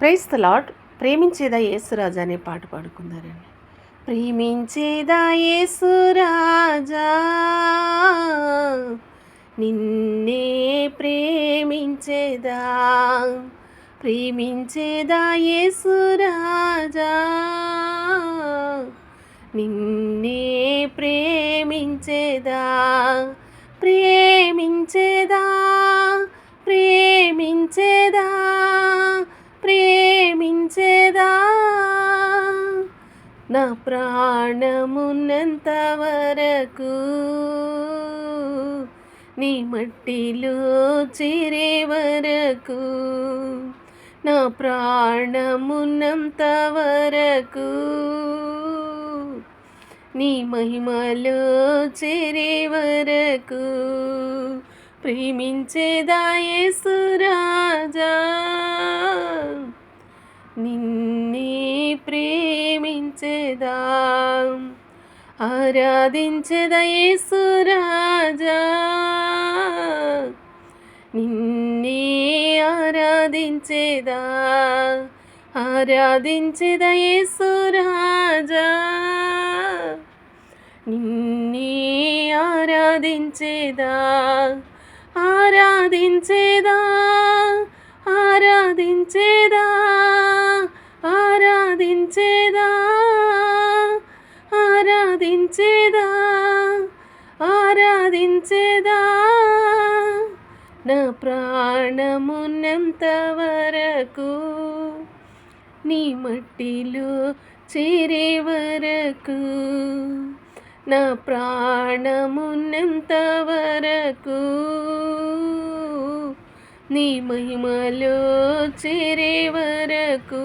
Price the lord ప్రేమించేదా యేసురాజా అనే పాట పాడుకున్నారండి ప్రేమించేదా యేసురాజా? నిన్నే ప్రేమించేదా? ప్రేమించేదా యేసురాజా? నిన్నే ప్రేమించేదా? ప్రాణమున్నంత వరకు నీ మట్టిలో చేరే వరకు నా ప్రాణమున్నంత వరకు నీ మహిమలో చేరే వరకు ప్రేమించేదాయే సురాజా ప్రేమించేదా ఆరాధించేదా యేసురాజా నిన్నే ఆరాధించేదా ఆరాధించేదా యేసురాజా నిన్నే ఆరాధించేదా ఆరాధించేదా ఆరాధించేదా ఆరాధించేదా ఆరాధించేదా? ఆరాధించేదా? నా ప్రాణమున్నంత వరకు నీ మట్టిలో చేరే వరకు నా ప్రాణమున్నంత వరకు నీ మహిమలో చేరే వరకు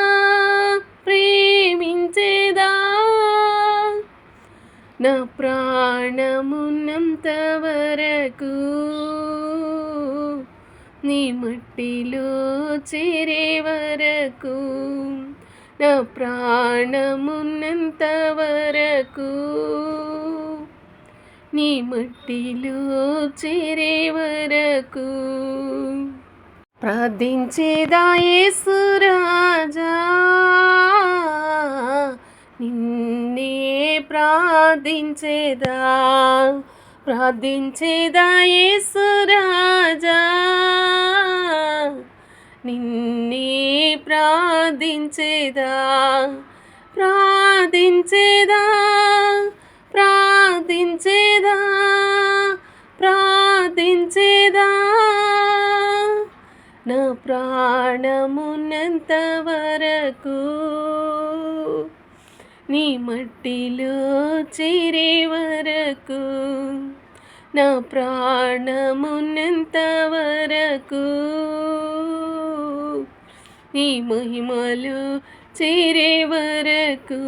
నా ప్రాణమున్నంత వరకు నీ మట్టిలో చేరే వరకు నా ప్రాణమున్నంత వరకు నీ మట్టిలో చేరే వరకు ప్రార్థించేదా యేసురాజా నిన్నే ప్రార్థించేదా? ప్రార్థించేదా యేసురాజా నిన్నే ప్రార్థించేదా? ప్రార్థించేదా? ప్రార్థించేదా? ప్రార్థించేదా? నా ప్రాణమున్నంత వరకు నీ మట్టిలో చేరే వరకు నా ప్రాణమున్నంత వరకు నీ మహిమలు చేరే వరకు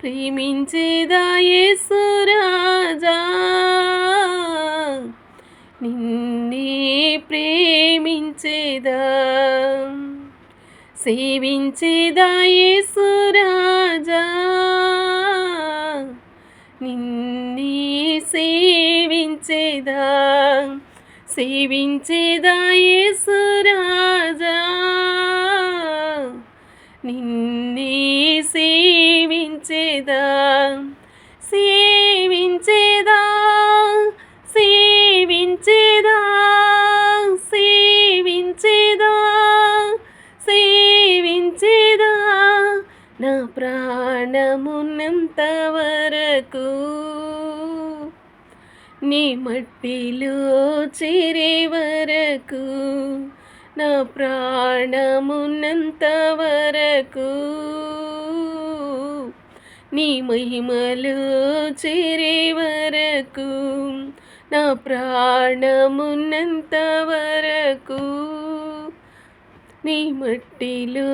ప్రేమించేదా యేసురాజా నిన్నే ప్రేమించేదా? సేవించేదాయేసురాజా నిన్నే సేవించేదా? సేవించేదాయేసు ప్రాణమున్నంత వరకు నీ మట్టిలో చేరే వరకు నా ప్రాణమున్నంత వరకు నీ మహిమలో చేరే వరకు నా ప్రాణమున్నంత వరకు నీ మట్టిలో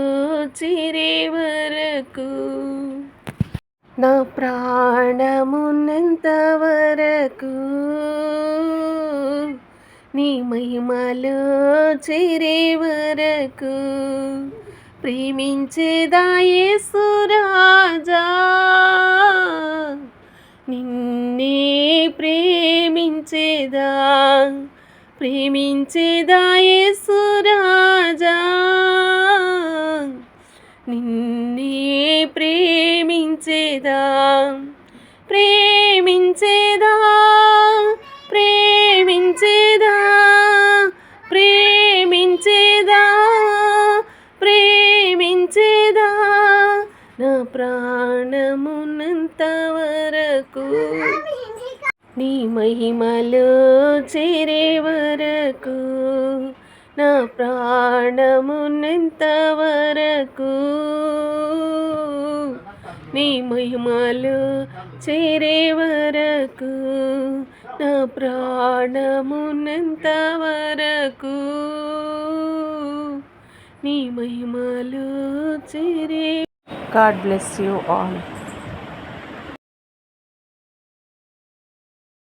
చేరే వరకు నా ప్రాణమున్నంత వరకు నీ మహిమలో చేరే వరకు ప్రేమించేదాయే సురాజా నిన్నే ప్రేమించేదా? ప్రేమించేదాయే సురాజా నిన్నే ప్రేమించేదా? ప్రేమించేదా? ప్రేమించేదా? ప్రేమించేదా? ప్రేమించేదా? నా ప్రాణమునంత వరకు నీ మహిమలో చేరే వరకు నా ప్రాణమునంతవరకు నీ మహిమలు చేరే వరకు నా ప్రాణమునంతవరకు నీ మహిమలు చేరే గాడ్ బ్లెస్ యూ ఆల్